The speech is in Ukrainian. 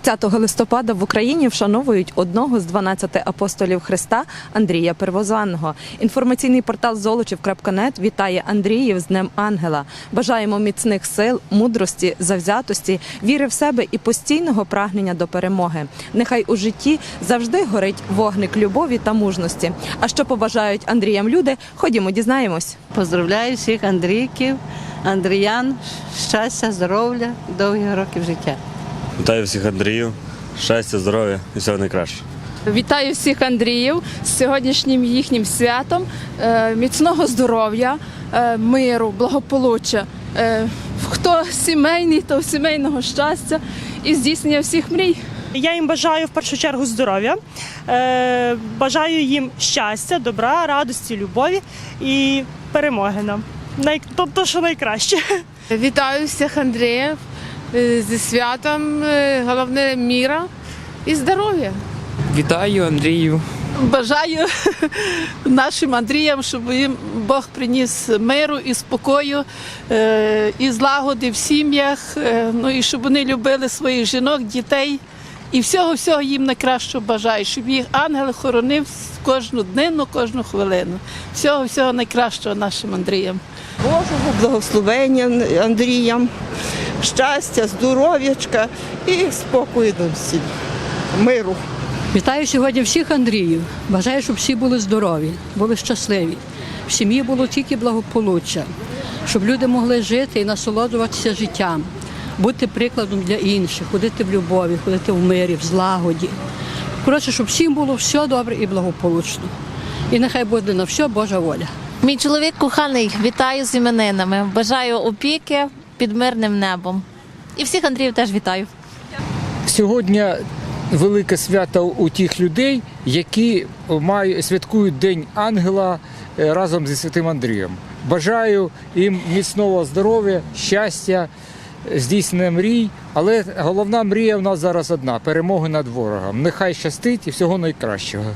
30 листопада в Україні вшановують одного з 12 апостолів Христа Андрія Первозваного. Інформаційний портал Золочів.нет вітає Андріїв з Днем Ангела. Бажаємо міцних сил, мудрості, завзятості, віри в себе і постійного прагнення до перемоги. Нехай у житті завжди горить вогник любові та мужності. А що побажають Андріям люди? Ходімо, дізнаємось. Поздравляю всіх Андрійків, Андріян, щастя, здоров'я, довгих років життя. Вітаю всіх Андріїв, щастя, здоров'я і всього найкраще. Вітаю всіх Андріїв з сьогоднішнім їхнім святом, е, міцного здоров'я, е, миру, благополуччя. Е, Хто сімейний, то сімейного щастя і здійснення всіх мрій. Я їм бажаю в першу чергу здоров'я, бажаю їм щастя, добра, радості, любові і перемоги нам. Тобто, що найкраще. Вітаю всіх Андріїв зі святом, е, головне міра і здоров'я. Вітаю Андрію. Бажаю нашим Андріям, щоб їм Бог приніс миру і спокою, е, і злагоди в сім'ях, е, ну і щоб вони любили своїх жінок, дітей. І всього-всього їм найкращого бажаю, щоб їх ангел хоронив кожну днину, кожну хвилину. Всього-всього найкращого нашим Андріям. Божого благословення Андріям, щастя, здоров'ячка і спокою нам всім, миру. Вітаю сьогодні всіх Андріїв. Бажаю, щоб всі були здорові, були щасливі. В сім'ї було тільки благополуччя, щоб люди могли жити і насолоджуватися життям, бути прикладом для інших, ходити в любові, ходити в мирі, в злагоді. Коротше, щоб всім було все добре і благополучно. І нехай буде на все Божа воля. Мій чоловік коханий, вітаю з іменинами. Бажаю опіки під мирним небом. І всіх Андріїв теж вітаю. Сьогодні велике свято у тих людей, які мають, святкують День Ангела е, разом зі Святим Андрієм. Бажаю їм міцного здоров'я, щастя, здійснення мрій. Але головна мрія в нас зараз одна перемоги над ворогом. Нехай щастить і всього найкращого.